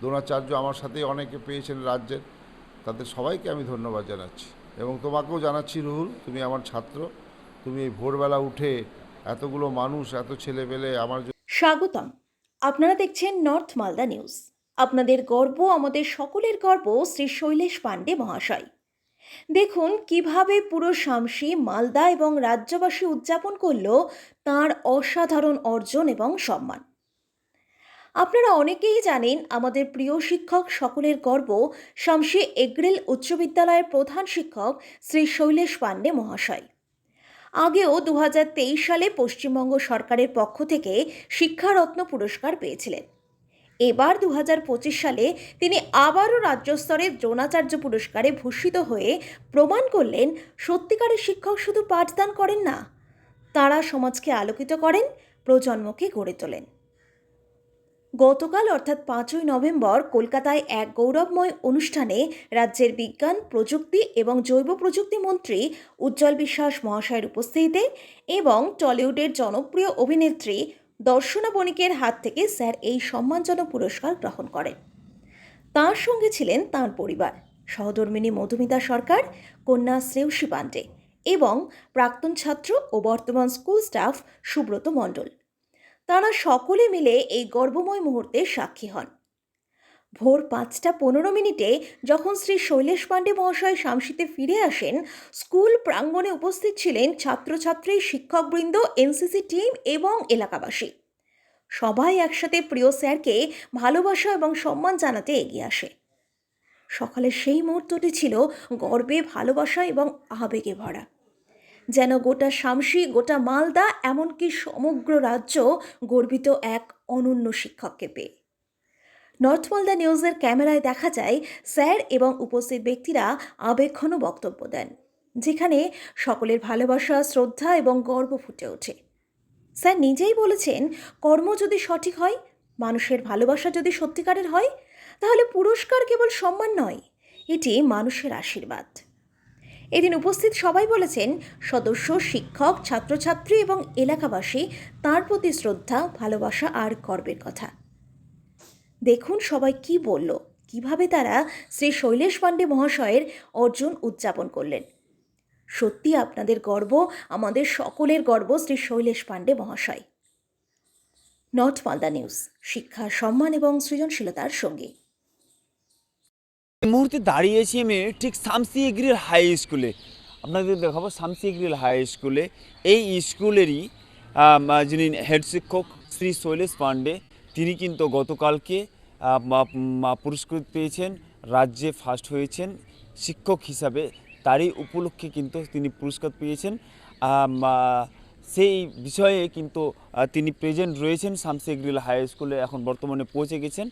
দ্রোণাচার্য আমার সাথেই অনেকে পেয়েছেন রাজ্যের। তাদের সবাইকে আমি ধন্যবাদ জানাচ্ছি। এবং তোমাকেও জানাচ্ছি রুহুল, তুমি আমার ছাত্র। তুমি এই ভোরবেলা উঠে এতগুলো মানুষ, এত ছেলে পেলে আমার স্বাগতম। আপনারা দেখছেন নর্থ মালদা নিউজ। আপনাদের গর্ব, আমাদের সকলের গর্ব, শ্রী শৈলেশ পাণ্ডে মহাশয়। দেখুন কীভাবে পুরো শামসি মালদা এবং রাজ্যবাসী উদযাপন করল তার অসাধারণ অর্জন এবং সম্মান। আপনারা অনেকেই জানেন আমাদের প্রিয় শিক্ষক সকলের গর্ব, শামসি এগ্রেল উচ্চ বিদ্যালয়ের প্রধান শিক্ষক শ্রী শৈলেশ পাণ্ডে মহাশয়। আগেও দু হাজার তেইশ সালে পশ্চিমবঙ্গ সরকারের পক্ষ থেকে শিক্ষারত্ন পুরস্কার পেয়েছিলেন। এবার দু হাজার পঁচিশ সালে তিনি আবারও রাজ্য স্তরে দ্রোণাচার্য পুরস্কারে ভূষিত হয়ে প্রমাণ করলেন, সত্যিকারের শিক্ষক শুধু পাঠদান করেন না, তারা সমাজকে আলোকিত করেন, প্রজন্মকে গড়ে তোলেন। গতকাল অর্থাৎ পাঁচই নভেম্বর কলকাতায় এক গৌরবময় অনুষ্ঠানে রাজ্যের বিজ্ঞান, প্রযুক্তি এবং জৈব প্রযুক্তি মন্ত্রী উজ্জ্বল বিশ্বাস মহাশয়ের উপস্থিতিতে এবং টলিউডের জনপ্রিয় অভিনেত্রী দর্শনা বণিকের হাত থেকে স্যার এই সম্মানজনক পুরস্কার গ্রহণ করেন। তার সঙ্গে ছিলেন তাঁর পরিবার, সহধর্মিনী মধুমিতা সরকার, কন্যা শ্রেয়সী পাণ্ডে এবং প্রাক্তন ছাত্র ও বর্তমান স্কুল স্টাফ সুব্রত মণ্ডল। তারা সকলে মিলে এই গর্বময় মুহূর্তে সাক্ষী হন। ভোর পাঁচটা পনেরো মিনিটে যখন শ্রী শৈলেশ পাণ্ডে মহাশয় শামসিতে ফিরে আসেন, স্কুল প্রাঙ্গণে উপস্থিত ছিলেন ছাত্রছাত্রী, শিক্ষকবৃন্দ, এনসিসি টিম এবং এলাকাবাসী। সবাই একসাথে প্রিয় স্যারকে ভালোবাসা এবং সম্মান জানাতে এগিয়ে আসে। সকালের সেই মুহূর্তটি ছিল গর্বে, ভালোবাসা এবং আবেগে ভরা। যেন গোটা শামসি, গোটা মালদা, এমনকি সমগ্র রাজ্য গর্বিত এক অনন্য শিক্ষককে পেয়ে। নর্থ মালদা নিউজের ক্যামেরায় দেখা যায়, স্যার এবং উপস্থিত ব্যক্তিরা আবেগঘন বক্তব্য দেন, যেখানে সকলের ভালোবাসা, শ্রদ্ধা এবং গর্ব ফুটে ওঠে। স্যার নিজেই বলেছেন, কর্ম যদি সঠিক হয়, মানুষের ভালোবাসা যদি সত্যিকারের হয়, তাহলে পুরস্কার কেবল সম্মান নয়, এটি মানুষের আশীর্বাদ। এদিন উপস্থিত সবাই বলেছেন, সদস্য, শিক্ষক, ছাত্রছাত্রী এবং এলাকাবাসী তার প্রতি শ্রদ্ধা, ভালোবাসা আর গর্বের কথা। দেখুন সবাই কি বলল, কীভাবে তারা শ্রী শৈলেশ পাণ্ডে মহাশয়ের অর্জন উদযাপন করলেন। সত্যি আপনাদের গর্ব, আমাদের সকলের গর্ব শ্রী শৈলেশ পাণ্ডে মহাশয়। নর্থ মালদা নিউজ শিক্ষা সম্মান এবং সৃজনশীলতার সঙ্গে। এই মুহূর্তে দাঁড়িয়েছি আমি ঠিক শামসি এগ্রিল হাই স্কুলে। আপনাদের দেখাবো শামসি এগ্রিল হাই স্কুলে। এই স্কুলেরই যিনি হেড শিক্ষক শ্রী শৈলেশ পাণ্ডে, তিনি কিন্তু গতকালকে পুরস্কৃত পেয়েছেন, রাজ্যে ফার্স্ট হয়েছেন, শিক্ষক হিসাবে। তারই উপলক্ষে কিন্তু তিনি পুরস্কার পেয়েছেন। সেই বিষয়ে কিন্তু তিনি প্রেজেন্ট রয়েছেন শামসি গ্রিল হাই স্কুলে, এখন বর্তমানে পৌঁছে গেছেন।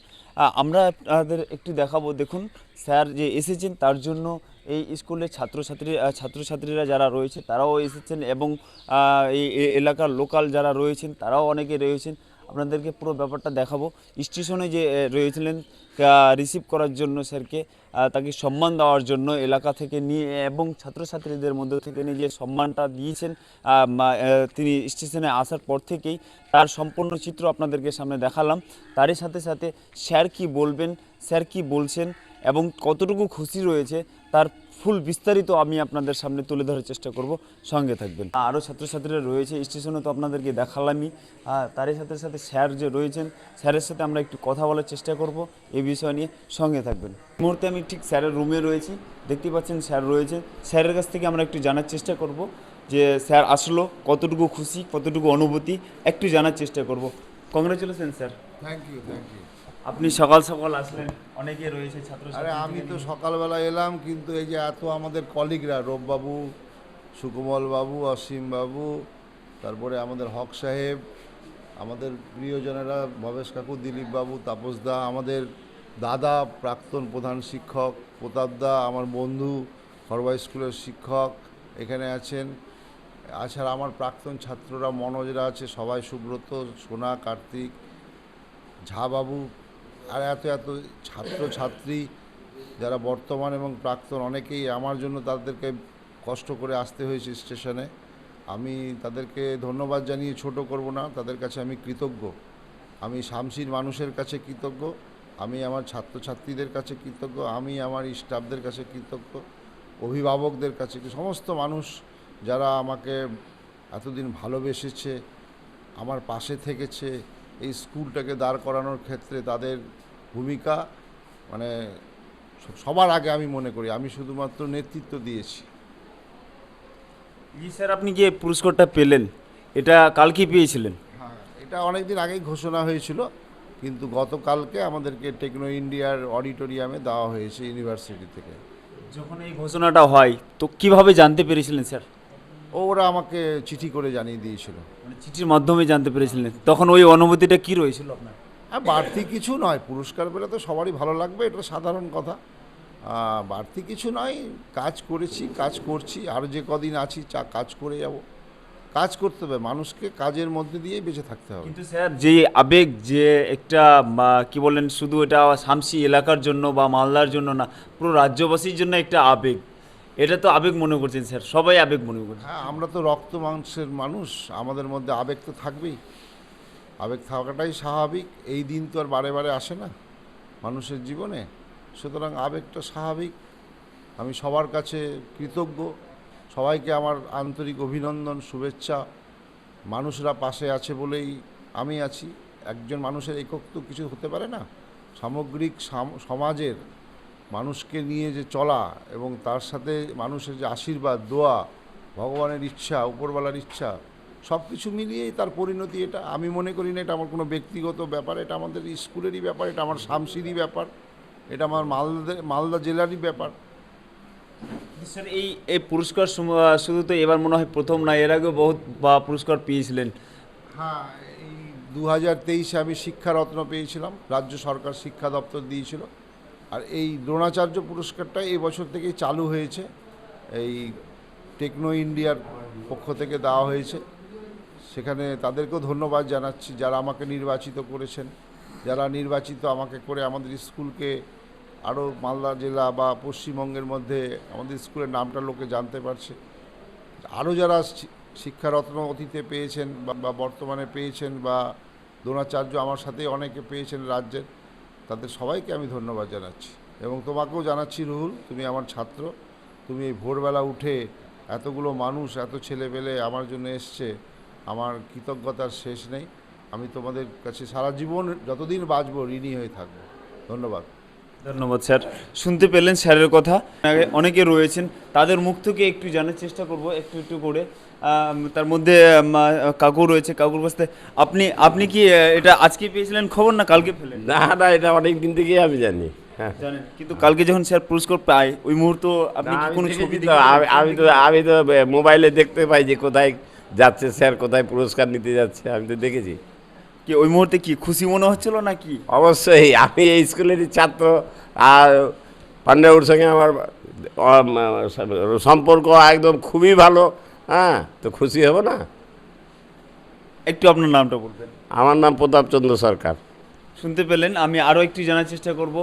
আমরা আপনাদের একটু দেখাবো, দেখুন, স্যার যে এসেছেন, তার জন্য এই স্কুলের ছাত্রছাত্রী ছাত্রছাত্রীরা যারা রয়েছে, তারাও এসেছেন এবং এই এলাকার লোকাল যারা রয়েছেন, তারাও অনেকে রয়েছেন। আপনাদেরকে পুরো ব্যাপারটা দেখাবো। স্টেশনে যে রয়েছিলেন রিসিভ করার জন্য স্যারকে তাকে সম্মান দেওয়ার জন্য এলাকা থেকে নিয়ে, এবং ছাত্রছাত্রীদের মধ্যে থেকে নিয়ে যে সম্মানটা দিয়েছেন। তিনি স্টেশনে আসার পর থেকেই তার সম্পূর্ণ চিত্র আপনাদেরকে সামনে দেখালাম। তারই সাথে সাথে স্যার কি বলবেন, স্যার কি বলছেন, এবং কতটুকু খুশি রয়েছে, তার ফুল বিস্তারিত আমি আপনাদের সামনে তুলে ধরার চেষ্টা করব। সঙ্গে থাকবেন। আরও ছাত্রছাত্রীরা রয়েছে স্টেশনে তো আপনাদেরকে দেখালামই। তারই সাথে সাথে স্যার যে রয়েছেন, স্যারের সাথে আমরা একটু কথা বলার চেষ্টা করব এই বিষয় নিয়ে। সঙ্গে থাকবেন। মুহূর্তে আমি ঠিক স্যারের রুমে রয়েছি। দেখতে পাচ্ছেন স্যার রয়েছে। স্যারের কাছ থেকে আমরা একটু জানার চেষ্টা করব যে স্যার আসলো, কতটুকু খুশি, কতটুকু অনুভূতি, একটু জানার চেষ্টা করব। Congratulation sir thank you thank you আপনি সকাল সকাল আসলেন অনেকে রয়েছে ছাত্র আরে আমি তো সকালবেলা এলাম কিন্তু এই যে এত আমাদের কলিগরা রোববাবু সুকুমল বাবু অসীম বাবু তারপরে আমাদের হক সাহেব আমাদের প্রিয়জনেরা ভবেশ কাকু দিলীপ বাবু তাপসদা আমাদের দাদা প্রাক্তন প্রধান শিক্ষক প্রতাপদা আমার বন্ধু খরবা স্কুলের শিক্ষক এখানে আছেন। এছাড়া আমার প্রাক্তন ছাত্ররা মনোজরা আছে সবাই সুব্রত সোনা কার্তিক ঝাবাবু আর এত এত ছাত্র ছাত্রী যারা বর্তমান এবং প্রাক্তন অনেকেই আমার জন্য তাদেরকে কষ্ট করে আসতে হয়েছে স্টেশনে। আমি তাদেরকে ধন্যবাদ জানিয়ে ছোট করব না, তাদের কাছে আমি কৃতজ্ঞ। আমি শামসির মানুষের কাছে কৃতজ্ঞ, আমি আমার ছাত্রছাত্রীদের কাছে কৃতজ্ঞ, আমি আমার স্টাফদের কাছে কৃতজ্ঞ, অভিভাবকদের কাছে সমস্ত মানুষ যারা আমাকে এতদিন ভালোবেসেছে, আমার পাশে থেকেছে এই স্কুলটাকে দাঁড় করানোর ক্ষেত্রে তাদের ভূমিকা মানে সবার আগে আমি মনে করি আমি শুধুমাত্র নেতৃত্ব দিয়েছি। জি স্যার আপনি যে পুরস্কারটা পেলেন এটা কালকে পেয়েছিলেন? হ্যাঁ এটা অনেক দিন আগেই ঘোষণা হয়েছিল কিন্তু গতকালকে আমাদেরকে টেকনো ইন্ডিয়ার অডিটোরিয়ামে দেওয়া হয়েছে ইউনিভার্সিটি থেকে। যখন এই ঘোষণাটা হয় তো কীভাবে জানতে পেরেছিলেন স্যার? ওরা আমাকে চিঠি করে জানিয়ে দিয়েছিল। মানে চিঠির মাধ্যমে জানতে পেরেছিলেন। তখন ওই অনুভূতিটা কি রয়েছিল আপনার? হ্যাঁ বাড়তি কিছু নয়। পুরস্কার পেলে তো সবারই ভালো লাগবে এটা সাধারণ কথা। বাড়তি কিছু নয় কাজ করেছি কাজ করছি আর যে কদিন আছি চা কাজ করে যাব। কাজ করতে হবে মানুষকে কাজের মধ্যে দিয়েই বেঁচে থাকতে হবে। কিন্তু স্যার যে আবেগ যে একটা কি বলেন শুধু এটা শামসি এলাকার জন্য বা মালদার জন্য না পুরো রাজ্যবাসীর জন্য একটা আবেগ। এটা তো আবেগ মনে করছেন স্যার, সবাই আবেগ মনে করছে। হ্যাঁ আমরা তো রক্ত মাংসের মানুষ, আমাদের মধ্যে আবেগ তো থাকবেই। আবেগ থাকাটাই স্বাভাবিক, এই দিন তো আর বারে বারে আসে না মানুষের জীবনে। সুতরাং আবেগটা স্বাভাবিক। আমি সবার কাছে কৃতজ্ঞ, সবাইকে আমার আন্তরিক অভিনন্দন, শুভেচ্ছা। মানুষরা পাশে আছে বলেই আমি আছি। একজন মানুষের একক তো কিছু হতে পারে না। সামগ্রিক সমাজের মানুষকে নিয়ে যে চলা এবং তার সাথে মানুষের যে আশীর্বাদ দোয়া ভগবানের ইচ্ছা উপরওয়ালার ইচ্ছা সব কিছু মিলিয়েই তার পরিণতি এটা। আমি মনে করি না এটা আমার কোনো ব্যক্তিগত ব্যাপার এটা আমাদের স্কুলেরই ব্যাপার এটা আমার শামসিরই ব্যাপার এটা আমার মালদা মালদা জেলারই ব্যাপার। স্যার এই এই পুরস্কার শুধু তো এবার মনে হয় প্রথম না এর আগেও বহুত বা পুরস্কার পেয়েছিলেন। হ্যাঁ এই দু হাজার তেইশে আমি শিক্ষারত্ন পেয়েছিলাম রাজ্য সরকার শিক্ষা দপ্তর দিয়েছিল। আর এই দ্রোণাচার্য পুরস্কারটা এই বছর থেকেই চালু হয়েছে। এই টেকনো ইন্ডিয়ার পক্ষ থেকে দেওয়া হয়েছে। সেখানে তাদেরকেও ধন্যবাদ জানাচ্ছি যারা আমাকে নির্বাচিত করেছেন। যারা নির্বাচিত আমাকে করে আমাদের স্কুলকে আরও মালদা জেলা বা পশ্চিমবঙ্গের মধ্যে আমাদের স্কুলের নামটা লোকে জানতে পারছে। আরও যারা শিক্ষারত্ন অতীতে পেয়েছেন বা- বর্তমানে পেয়েছেন বা দ্রোণাচার্য আমার সাথে অনেকে পেয়েছেন রাজ্যের। তাদের সবাইকে আমি ধন্যবাদ জানাচ্ছি। এবং তোমাকেও জানাচ্ছি, রুহুল, তুমি আমার ছাত্র। তুমি এই ভোরবেলা উঠে এতগুলো মানুষ, এত ছেলেপেলে আমার জন্য এসছে। আমার কৃতজ্ঞতার শেষ নেই। আমি তোমাদের কাছে সারা জীবন যতদিন বাঁচবো ঋণী হয়ে থাকব। ধন্যবাদ। ধন্যবাদ, স্যার। শুনতে পেলেন স্যারের কথা। অনেকে রয়েছেন, তাদের মুখ থেকে একটু জানার চেষ্টা করব, একটু একটু করে। তার মধ্যে কাকু রয়েছে কাকুর কাছে আপনি আপনি কি এটা আজকে পেয়েছিলেন খবর না কালকে পেলেন না না এটা অনেক দিন থেকেই আমি জানি হ্যাঁ। জানেন কিন্তু কালকে যখন স্যার পুরস্কার পায় ওই মুহূর্ত আপনি কি কোনো ছবি আমি- তো আমি তো মোবাইলে দেখতে পাই যে কোথায় যাচ্ছে স্যার কোথায় পুরস্কার নিতে যাচ্ছে আমি তো দেখেছি। কি ওই মুহূর্তে কি খুশি মনে হচ্ছিল নাকি? অবশ্যই আমি এই স্কুলেরই ছাত্র আর পাণ্ডাবুর সঙ্গে আমার সম্পর্ক একদম খুবই ভালো। হ্যাঁ তো খুশি হব না? একটু আপনার নামটা বলবেন। আমার নাম প্রতাপচন্দ্র সরকার। শুনতে পেলেন আমি আরও একটু জানার চেষ্টা করব।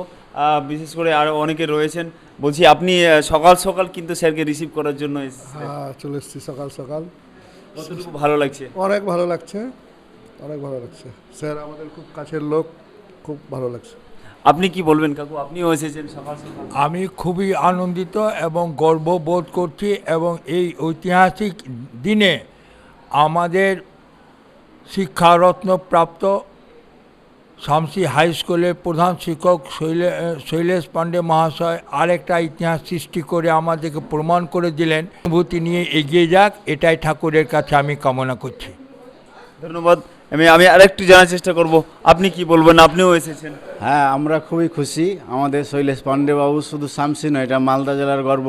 বিশেষ করে আরও অনেকে রয়েছেন। বলছি আপনি সকাল সকাল কিন্তু স্যারকে রিসিভ করার জন্য হ্যাঁ চলে এসেছি সকাল সকাল। কতটুকু ভালো লাগছে? অনেক ভালো লাগছে অনেক ভালো লাগছে। স্যার আমাদের খুব কাছের লোক খুব ভালো লাগছে। আপনি কি বলবেন কাকু? আপনিও এসেছেন সকাল সকাল। আমি খুবই আনন্দিত এবং গর্ব বোধ করছি এবং এই ঐতিহাসিক দিনে আমাদের শিক্ষারত্ন প্রাপ্ত শামসি হাই স্কুলের প্রধান শিক্ষক শৈলে, শৈলেশ পাণ্ডে মহাশয় আরেকটা ইতিহাস সৃষ্টি করে আমাদেরকে প্রমাণ করে দিলেন। অনুভূতি নিয়ে এগিয়ে যাক, এটাই ঠাকুরের কাছে আমি কামনা করছি। ধন্যবাদ। আমি আমি আরেকটু জানার চেষ্টা করব। আপনি কি বলবেন? আপনিও এসেছেন। হ্যাঁ আমরা খুবই খুশি। আমাদের শৈলেশ পাণ্ডেবাবু শুধু শামসি নয়, এটা মালদা জেলার গর্ব।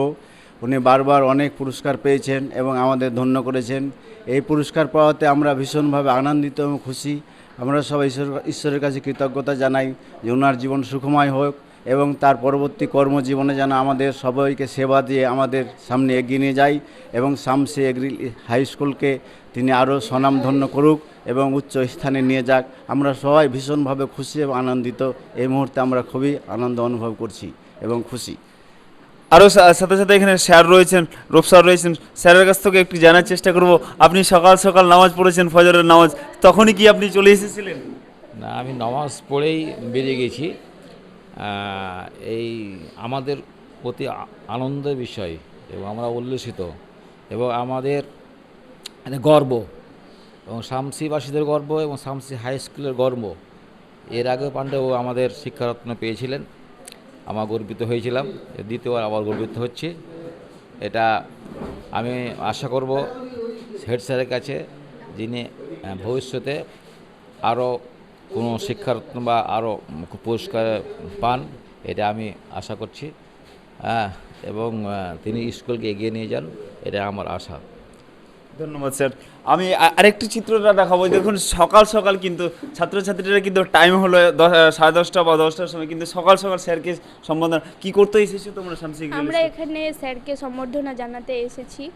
উনি বারবার অনেক পুরস্কার পেয়েছেন এবং আমাদের ধন্য করেছেন। এই পুরস্কার পাওয়াতে আমরা ভীষণভাবে আনন্দিত এবং খুশি। আমরা সবাই ঈশ্বর, ঈশ্বরের কাছে কৃতজ্ঞতা জানাই যে ওনার জীবন সুখময় হোক। এবং তার পরবর্তী কর্মজীবনে যেন আমাদের সবাইকে সেবা দিয়ে আমাদের সামনে এগিয়ে নিয়ে যায় এবং শামসি এগ্রি হাই স্কুলকে তিনি আরও স্বনামধন্য করুক এবং উচ্চ স্থানে নিয়ে যাক। আমরা সবাই ভীষণভাবে খুশি এবং আনন্দিত। এই মুহূর্তে আমরা খুবই আনন্দ অনুভব করছি এবং খুশি। আরও সাথে সাথে এখানে স্যার রয়েছেন রূপ স্যার রয়েছেন। স্যারের কাছ থেকে একটু জানার চেষ্টা করব আপনি সকাল সকাল নামাজ পড়েছেন ফজরের নামাজ তখনই কি আপনি চলে এসেছিলেন? না আমি নামাজ পড়েই বেরিয়ে গেছি। এই আমাদের প্রতি আনন্দের বিষয় এবং আমরা উল্লসিত এবং আমাদের মানে গর্ব এবং শামসিবাসীদের গর্ব এবং শামসি হাই স্কুলের গর্ব। এর আগে পাণ্ডেও আমাদের শিক্ষারত্ন পেয়েছিলেন। আমার গর্বিত হয়েছিলাম। দ্বিতীয়বার আবার গর্বিত হচ্ছে। এটা আমি আশা করব হেড স্যারের কাছে যিনি ভবিষ্যতে আরও কোনো শিক্ষারত্ন বা আরও পুরস্কার পান এটা আমি আশা করছি। হ্যাঁ এবং তিনি স্কুলকে এগিয়ে নিয়ে যান এটা আমার আশা। ধন্যবাদ স্যার। আমি আরেকটি চিত্রটা দেখাবো। দেখুন সকাল সকাল কিন্তু ছাত্রছাত্রীরা কিন্তু টাইম হলো দশ- সাড়ে দশটা বা দশটার সময় কিন্তু সকাল সকাল স্যারকে সম্বোধন কি করতে এসেছ তোমরা শামসি আমরা এখানে স্যারকে সম্বর্ধনা জানাতে এসেছি।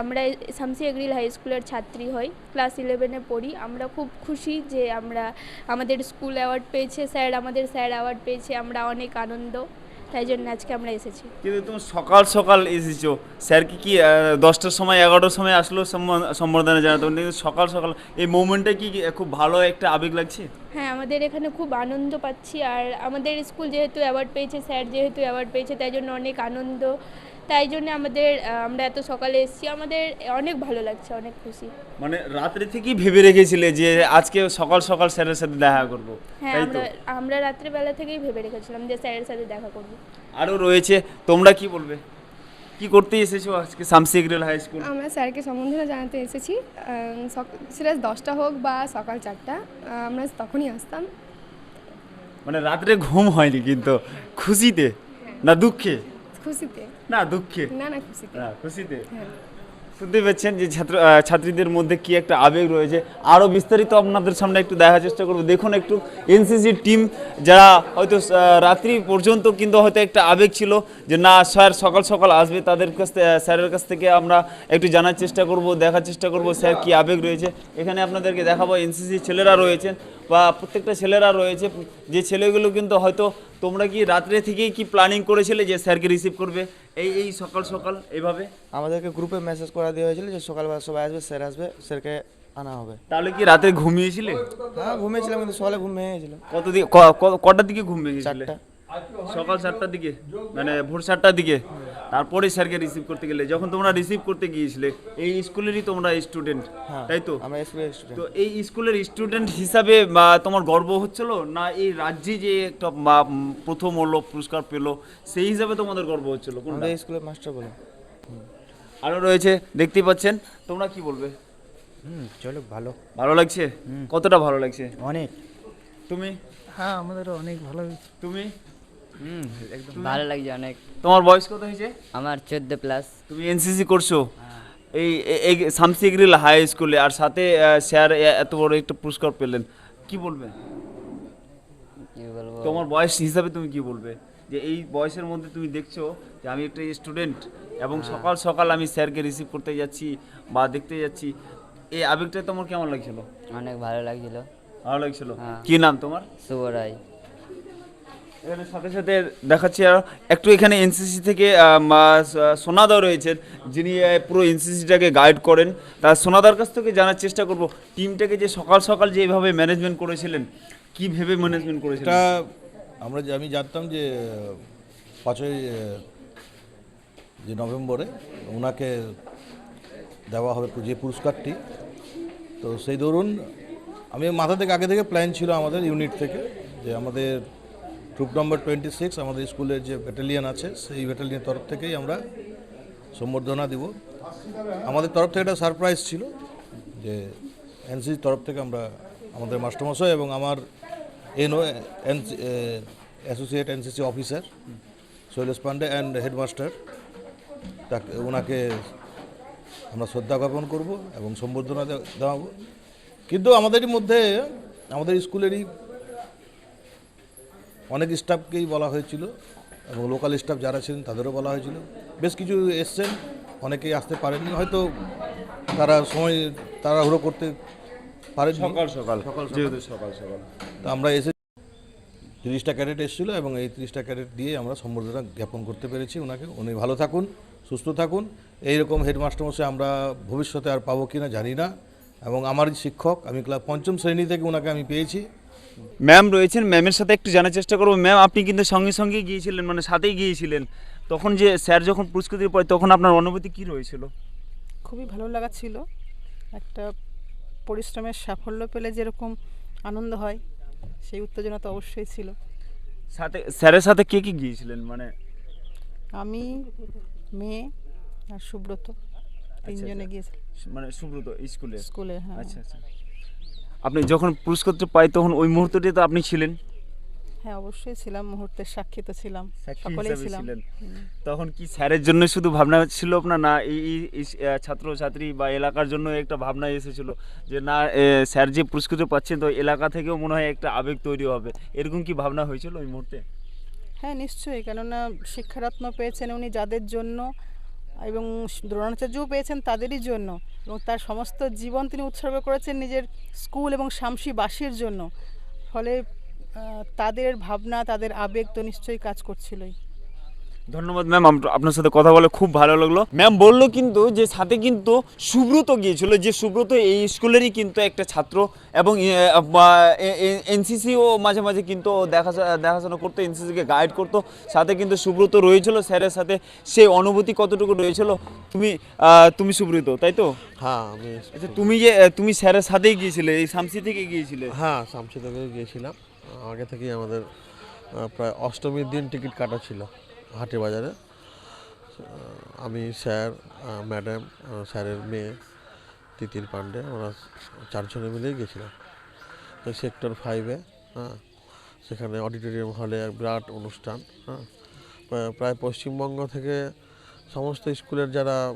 আমরা শামসি এগ্রিল হাই স্কুলের ছাত্রী হই ক্লাস ইলেভেনে পড়ি। আমরা খুব খুশি যে আমরা আমাদের স্কুল অ্যাওয়ার্ড পেয়েছে। স্যার আমাদের স্যার অ্যাওয়ার্ড পেয়েছে। আমরা অনেক আনন্দ। তাই জন্য আজকে আমরা এসেছি। কিন্তু তুমি সকাল সকাল এসেছ। স্যার কি কি দশটার সময় এগারোটার সময় আসলো সম্বর্ধনা জানাতে? কিন্তু সকাল সকাল এই মোমেন্টটা কি কি খুব ভালো একটা আবেগ লাগছে? হ্যাঁ আমাদের এখানে খুব আনন্দ পাচ্ছি। আর আমাদের স্কুল যেহেতু অ্যাওয়ার্ড পেয়েছে স্যার যেহেতু অ্যাওয়ার্ড পেয়েছে তাই জন্য অনেক আনন্দ। তাই জন্য আমাদের আমরা এত সকালে এসেছি। আমাদের অনেক ভালো লাগছে অনেক খুশি। মানে রাত্রে থেকেই ভেবে রেখেছিলে যে আজকে সকাল সকাল স্যারের সাথে দেখা করব হ্যাঁ আমরা আমরা রাত্রেবেলা থেকেই ভেবে রেখেছিলাম যে স্যারের সাথে দেখা করব। আরও রয়েছে তোমরা কি বলবে? কি করতে এসেছ আজকে শামসি হাই স্কুল? আমরা স্যারকে সম্বন্ধনা জানাতে এসেছি। সেটা দশটা হোক বা সকাল চারটা আমরা তখনই আসতাম। মানে রাত্রে ঘুম হয়নি কিন্তু খুশিতে না দুঃখে? খুশিতে। না দুঃখে। না না খুশিতে। না খুশিতে। হ্যাঁ। শুনতে পাচ্ছেন যে ছাত্র ছাত্রীদের মধ্যে কি একটা আবেগ রয়েছে। আরও বিস্তারিত আপনাদের সামনে একটু দেখার চেষ্টা করব। দেখুন একটু এনসিসির টিম যারা হয়তো রাত্রি পর্যন্ত কিন্তু হয়তো একটা আবেগ ছিল যে না স্যার সকাল সকাল আসবে তাদের কাছ থেকে স্যারের কাছ থেকে আমরা একটু জানার চেষ্টা করব দেখার চেষ্টা করব স্যার কি আবেগ রয়েছে। এখানে আপনাদেরকে দেখাবো এনসিসি ছেলেরা রয়েছেন। বা প্রত্যেকটা ছেলেরা রয়েছে যে ছেলেগুলো কিন্তু হয়তো তোমরা কি রাত্রে থেকেই কি প্ল্যানিং করেছিলে যে স্যারকে রিসিভ করবে? এই এই সকাল সকাল এইভাবে আমাদেরকে গ্রুপে মেসেজ করা দেওয়া হয়েছিল যে সকালবেলা সবাই আসবে স্যার আসবে স্যারকে আনা হবে। তাহলে কি রাতে ঘুমিয়েছিলে? হ্যাঁ ঘুমিয়েছিলাম কিন্তু সকালে ঘুম ভেঙে গেছিল। কত দিকে কটার দিকে ঘুম ভেঙেছিলে? সকাল সাতটার দিকে মানে ভোর সাতটার দিকে তারপরে স্যারকে রিসিভ করতে গেলে যখন তোমরা রিসিভ করতে গিয়েছিলে এই স্কুলেরই তোমরা স্টুডেন্ট হ্যাঁ তাই তো? আমরা স্কুলের স্টুডেন্ট তো এই স্কুলের স্টুডেন্ট হিসাবে তোমার গর্ব হচ্ছিল না এই রাজ্যে যে একটা প্রথম হলো পুরস্কার পেল সেই হিসাবে তোমাদের গর্ব হচ্ছিল কোনটা? আমাদের স্কুলের মাস্টার বলে। আরও রয়েছে দেখতেই পাচ্ছেন তোমরা কি বলবে? হুম চলো ভালো। ভালো লাগছে? কতটা ভালো লাগছে? অনেক। তুমি? হ্যাঁ আমাদেরও অনেক ভালো তুমি? হুম একদম। ভালো লাগছে অনেক। তোমার বয়স কত হয়েছে? আমার চোদ্দ প্লাস তুমি এনসিসি করছ? এই এ- এই শামসিগ্রিল হাই স্কুলে আর সাথে স্যার এত বড় একটা পুরস্কার পেলেন। কি বলবে? তোমার বয়স হিসাবে তুমি কি বলবে? যে এই বয়সের মধ্যে তুমি দেখছ যে আমি একটা স্টুডেন্ট এবং সকাল সকাল আমি স্যারকে রিসিভ করতে যাচ্ছি বা দেখতে যাচ্ছি। এই আবেগটা তোমার কেমন লাগছিল? অনেক ভালো লাগছিল। ভালো লাগছিল। হ্যাঁ। কি নাম তোমার? শুভ রায়। এখানে সাথে সাথে দেখাচ্ছি আর। একটু এখানে এনসিসি থেকে সোনাদা রয়েছেন, যিনি পুরো এনসিসিটাকে গাইড করেন। তার সোনাদার কাছ থেকে জানার চেষ্টা করব, টিমটাকে যে সকাল সকাল যে এইভাবে ম্যানেজমেন্ট করেছিলেন, কি ভেবে ম্যানেজমেন্ট করেছিলেন? এটা আমরা আমি জানতাম যে, পাঁচই যে নভেম্বরে ওনাকে দেওয়া হবে যে পুরস্কারটি। তো সেই ধরুন, আমি মাথা থেকে, আগে থেকে প্ল্যান ছিল আমাদের ইউনিট থেকে, যে আমাদের ট্রুপ নম্বর টোয়েন্টি সিক্স, আমাদের স্কুলের যে ব্যাটালিয়ন আছে, সেই ব্যাটালিয়নের তরফ থেকেই আমরা সম্বর্ধনা দিব। আমাদের তরফ থেকে একটা সারপ্রাইজ ছিল যে এনসিসির তরফ থেকে আমরা আমাদের মাস্টারমশাই এবং আমার ANO associate NCC officer Shailesh Pandey and headmaster, তাকে, ওনাকে আমরা শ্রদ্ধা জ্ঞাপন করব এবং সম্বর্ধনা দে- দেওয়া কিন্তু আমাদেরই মধ্যে, আমাদের স্কুলেরই অনেক স্টাফকেই বলা হয়েছিল এবং লোকাল স্টাফ যারা ছিলেন তাদেরও বলা হয়েছিল। বেশ কিছু এসছেন অনেকেই আসতে পারেননি। হয়তো তারা সময় তাড়াহুড়ো করতে পারেন সকাল সকাল। সকাল সকাল সকাল। তো আমরা এসে তিরিশটা ক্যাডেট এসেছিল এবং এই তিরিশটা ক্যাডেট দিয়ে আমরা সম্বর্ধনা জ্ঞাপন করতে পেরেছি ওনাকে। উনি ভালো থাকুন সুস্থ থাকুন। এইরকম হেডমাস্টার মশাই আমরা ভবিষ্যতে আর পাবো কি না জানি না। এবং আমার শিক্ষক আমি ক্লাস পঞ্চম শ্রেণি থেকে ওনাকে আমি পেয়েছি। ম্যাম রয়েছেন ম্যামের সাথে একটু জানার চেষ্টা করব। ম্যাম আপনি কিন্তু সঙ্গে সঙ্গে গিয়েছিলেন মানে সাথেই গিয়েছিলেন। তখন যে স্যার যখন পুরস্কার দিয়ে পড়ে তখন আপনার অনুভূতি কী রয়েছিল? খুবই ভালো লাগা ছিল। একটা পরিশ্রমের সাফল্য পেলে যেরকম আনন্দ হয় সেই উত্তেজনা তো অবশ্যই ছিল। সাথে স্যারের সাথে কে কে গিয়েছিলেন? মানে আমি মেয়ে আর সুব্রত তিনজনে গিয়েছি মানে সুব্রত স্কুলে? স্কুলে হ্যাঁ। আচ্ছা আচ্ছা। আপনি যখন পুরস্কারটা পাই তখন ওই মুহূর্তটি তো আপনি ছিলেন। হ্যাঁ অবশ্যই ছিলাম মুহূর্তের সাক্ষী তো ছিলাম সকলেই ছিলাম। ছিলেন। তখন কি স্যারের জন্য শুধু ভাবনা ছিল আপনার না এই ছাত্র ছাত্রী বা এলাকার জন্য একটা ভাবনা এসেছিল যে না স্যার যে পুরস্কৃত পাচ্ছেন তো এলাকা থেকেও মনে হয় একটা আবেগ তৈরি হবে। এরকম কি ভাবনা হয়েছিল ওই মুহূর্তে? হ্যাঁ নিশ্চয়ই। কেননা শিক্ষারত্ন পেয়েছেন উনি যাদের জন্য এবং দ্রোণাচার্যও পেয়েছেন তাদেরই জন্য এবং তার সমস্ত জীবন তিনি উৎসর্গ করেছেন নিজের স্কুল এবং শামসিবাসীর জন্য। ফলে তাদের ভাবনা, তাদের আবেগ তো নিশ্চয়ই কাজ করছিলই। ধন্যবাদ ম্যাম আপনার সাথে কথা বলে খুব ভালো লাগল। ম্যাম বলল কিন্তু যে সাথে কিন্তু সুব্রত গিয়েছিল যে সুব্রত এই স্কুলেরই কিন্তু একটা ছাত্র এবং এনসিসিও মাঝে মাঝে কিন্তু দেখা দেখাশোনা করতো এনসিসিকে গাইড করতো। সাথে কিন্তু সুব্রত রয়েছিল স্যারের সাথে সেই অনুভূতি কতটুকু রয়েছিল? তুমি তুমি সুব্রত তাই তো? হ্যাঁ আমি আচ্ছা তুমি যে তুমি স্যারের সাথেই গিয়েছিলে এই শামসি থেকে গিয়েছিলে? হ্যাঁ শামসিদকে গিয়েছিলাম। আগে থেকেই আমাদের প্রায় অষ্টমীর দিন টিকিট কাটা ছিল। হাটে বাজারে। আমি স্যার ম্যাডাম স্যারের মেয়ে, তিতির পান্ডে, আমরা চারজনে মিলেই গেছিলাম। ওই সেক্টর ফাইভে হ্যাঁ সেখানে অডিটোরিয়াম হলে এক বিরাট অনুষ্ঠান হ্যাঁ। প্রায়- পশ্চিমবঙ্গ থেকে সমস্ত স্কুলের যারা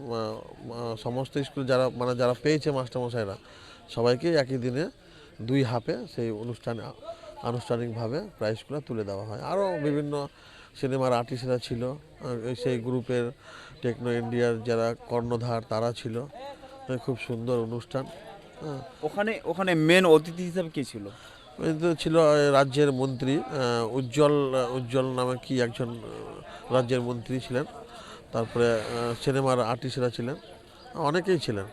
সমস্ত স্কুল যারা মানে যারা পেয়েছে মাস্টারমশাইরা, সবাইকে একই দিনে দুই হাফে সেই অনুষ্ঠানে আনুষ্ঠানিকভাবে প্রাইজগুলো তুলে দেওয়া হয়। আরও বিভিন্ন সিনেমার আর্টিস্টরা ছিল সেই গ্রুপের টেকনো ইন্ডিয়ার যারা কর্ণধার তারা ছিল। খুব সুন্দর অনুষ্ঠান হ্যাঁ। ওখানে ওখানে মেন অতিথি হিসাবে কে ছিল? ছিল রাজ্যের মন্ত্রী উজ্জ্বল উজ্জ্বল নামে কি একজন রাজ্যের মন্ত্রী ছিলেন। তারপরে সিনেমার আর্টিস্টরা ছিলেন অনেকেই ছিলেন।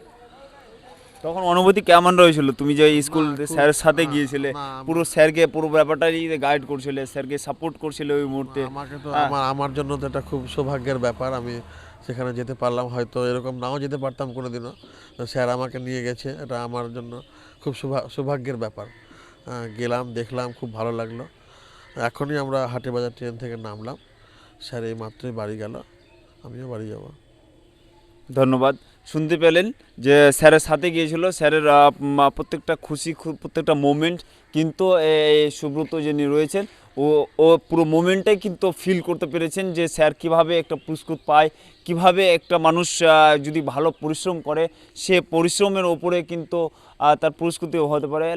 তখন অনুভূতি কেমন রয়েছিল? তুমি যে স্কুল স্যারের সাথে গিয়েছিলে পুরো স্যারকে পুরো ব্যাপারটাই গাইড করছিলে স্যারকে সাপোর্ট করছিলে ওই মুহূর্তে। আমাকে তো। আমার আমার জন্য তো এটা খুব সৌভাগ্যের ব্যাপার আমি সেখানে যেতে পারলাম হয়তো এরকম নাও যেতে পারতাম কোনোদিনও। তো স্যার আমাকে নিয়ে গেছে এটা আমার জন্য খুব সৌভা- সৌভাগ্যের ব্যাপার। গেলাম দেখলাম খুব ভালো লাগল। এখনই আমরা হাটে বাজার ট্রেন থেকে নামলাম। স্যার এই মাত্রই বাড়ি গেল আমিও বাড়ি যাব। ধন্যবাদ। শুনতে পেলেন যে স্যারের সাথে গিয়েছিল, স্যারের প্রত্যেকটা খুশি প্রত্যেকটা মোমেন্ট কিন্তু এই সুব্রত যিনি রয়েছেন, ও ও পুরো মোমেন্টটাই কিন্তু ফিল করতে পেরেছেন যে স্যার কীভাবে একটা পুরস্কৃত পায়, কীভাবে একটা মানুষ যদি ভালো পরিশ্রম করে, সে পরিশ্রমের ওপরে কিন্তু তার পুরস্কৃত হতে পারে।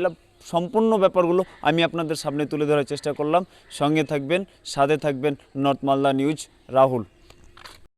সম্পূর্ণ ব্যাপারগুলো আমি আপনাদের সামনে তুলে ধরার চেষ্টা করলাম। সঙ্গে থাকবেন, সাথে থাকবেন নর্থ মালদা নিউজ, রাহুল।